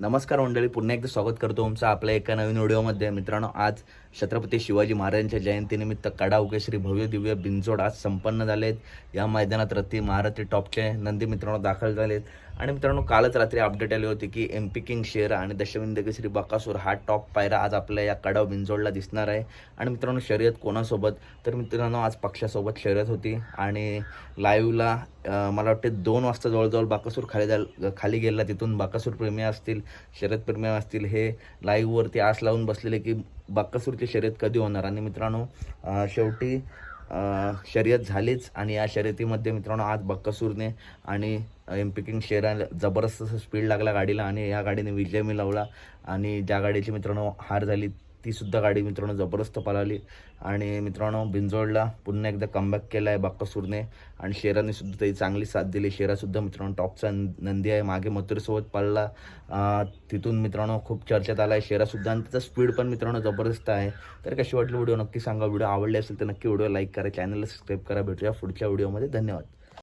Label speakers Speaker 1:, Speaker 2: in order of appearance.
Speaker 1: नमस्कार मंडळी पुन्हा एकदा स्वागत करतो तुमचं आपल्या एका नवीन व्हिडिओमध्ये मित्रांनो आज छत्रपती शिवाजी महाराजांच्या जयंतीनिमित्त कडा श्री भव्य दिव्य बिंजोड आज संपन्न झालेत. या मैदानात रती महारथी टॉपचे नंदी मित्रांनो दाखल झालेत. आणि मित्रांनो कालच रात्री अपडेट आली होती की एम पी किंग शेर आणि दशविंद श्री बकासूर हा टॉप पायरा आज आपल्या या कडाव बिंजोडला दिसणार आहे. आणि मित्रांनो शर्यत कोणासोबत? तर मित्रांनो आज पक्षासोबत शर्यत होती. आणि लाईव्हला मला वाटते दोन वाजता जवळजवळ बाकासूर खाली जाल खाली गेला तिथून बाकासूर प्रेमी असतील शर्यत प्रेमी असतील हे लाईव्हवरती आस लावून बसलेले की बक्कसूरची शर्यत कधी होणार? आणि मित्रांनो शेवटी शर्यत झालीच आणि या शर्यतीमध्ये मित्रांनो आज बक्कासूरने आणि एम पी किंग शेराला जबरदस्त स्पीड लागला गाडीला आणि या गाडीने विजय मिळवला आणि ज्या गाडीची मित्रांनो हार झाली ती सुद्धा गाडी मित्रांनो जबरदस्त पळाली. आणि मित्रांनो बिंजोडला पुन्हा एकदा कमबॅक केला आहे बाक्कासूरने आणि शेराने सुद्धा त्याची चांगली साथ दिली. शेरासुद्धा मित्रांनो टॉपचा नंदी आहे. मागे मथुरेसोबत पळला. तिथून मित्रांनो खूप चर्चेत आला आहे शेरासुद्धा आणि त्याचा स्पीड पण मित्रांनो जबरदस्त आहे. तर कशी वाटली व्हिडिओ नक्की सांगा. व्हिडिओ आवडले असेल तर नक्की व्हिडिओ लाईक करा. चॅनलला सबस्क्राईब करा. भेटूया पुढच्या व्हिडिओमध्ये. धन्यवाद.